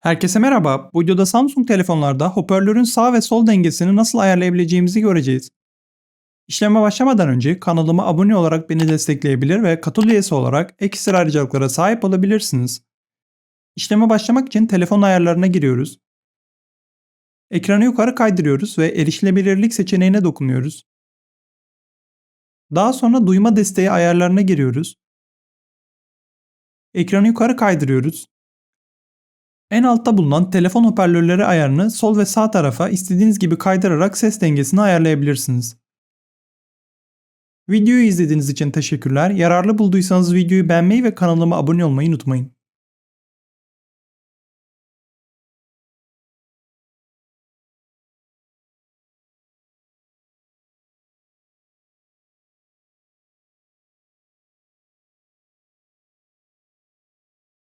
Herkese merhaba. Bu videoda Samsung telefonlarda hoparlörün sağ ve sol dengesini nasıl ayarlayabileceğimizi göreceğiz. İşleme başlamadan önce kanalıma abone olarak beni destekleyebilir ve katıl üyesi olarak ekstra ayrıcalıklara sahip olabilirsiniz. İşleme başlamak için telefon ayarlarına giriyoruz. Ekranı yukarı kaydırıyoruz ve erişilebilirlik seçeneğine dokunuyoruz. Daha sonra duyma desteği ayarlarına giriyoruz. Ekranı yukarı kaydırıyoruz. En altta bulunan telefon hoparlörleri ayarını sol ve sağ tarafa istediğiniz gibi kaydırarak ses dengesini ayarlayabilirsiniz. Videoyu izlediğiniz için teşekkürler. Yararlı bulduysanız videoyu beğenmeyi ve kanalıma abone olmayı unutmayın.